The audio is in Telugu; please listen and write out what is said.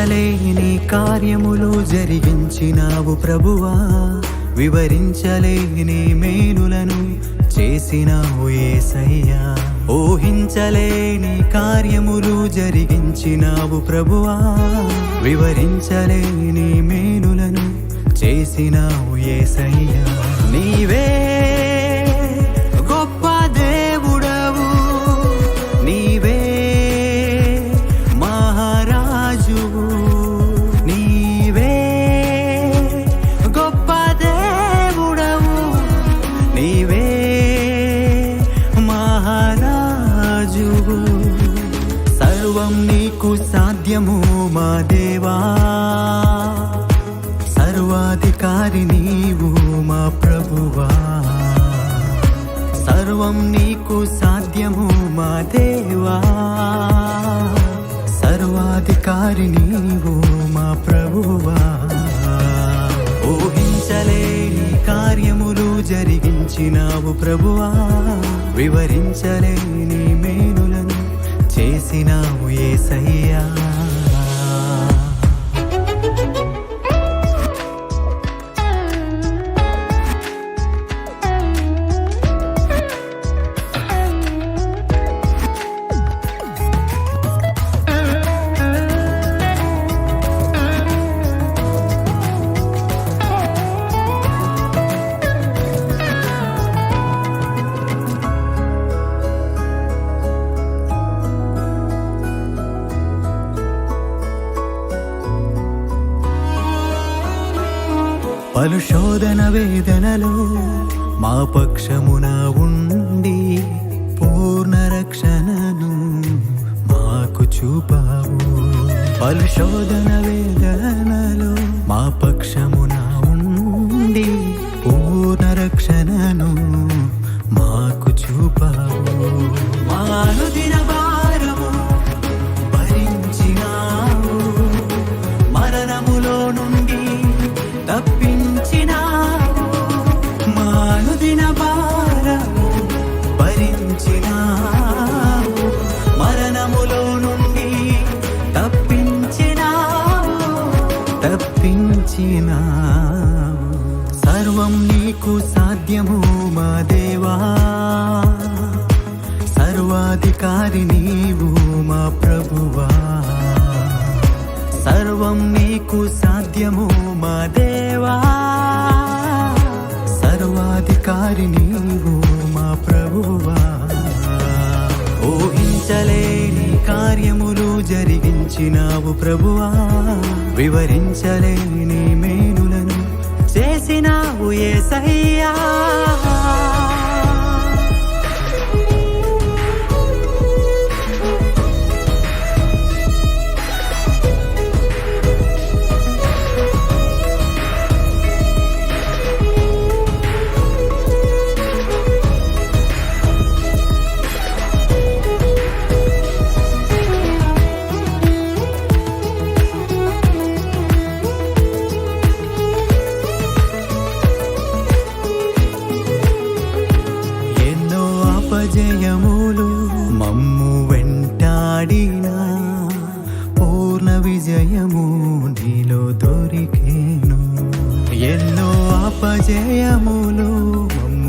కార్యములు జరిగించినావు ప్రభువా. వివరించలేని మేలులను చేసినావు ఏసయ్యా. ఊహించలేని కార్యములు జరిగించినావు ప్రభువా. వివరించలేని మేలులను చేసినావు ఏసయ్యా. నీవే నీకు సాధ్యము మా దేవా. సర్వాధికారి నీవు మా ప్రభువా. సర్వం నీకు సాధ్యము మా దేవా. సర్వాధికారి నీవు మా ప్రభువా. ఊహించలేని కార్యములు జరిగించినావు ప్రభువా. వివరించలేని మేలులను చేసినావు ఏసయ్యా పలు శోధన వేదనలో మా పక్షమున ఉండి పూర్ణ రక్షణను మాకు చూపావు. పలు శోధన వేదనలో మా పక్షమున ఉండి పూర్ణ రక్షణను మాకు చూపావు. మానుదిన భారము భరించినావు. మరణములో నుండి తప్పి సర్వం నీకు సాధ్యము మా దేవా. సర్వాధికారి నీవు మా ప్రభువా. సర్వం నీకు సాధ్యము మా దేవా. సర్వాధికారి నీవు మా ప్రభువా. ఊహించలేని కార్యములు జరిగించినావు ప్రభువా. వివరించలేని మే చేసినావు అపజయములు మమ్ము వెంటాడిన పూర్ణ విజయము నీలో దొరికేను. ఎన్నో అపజయములు మమ్ము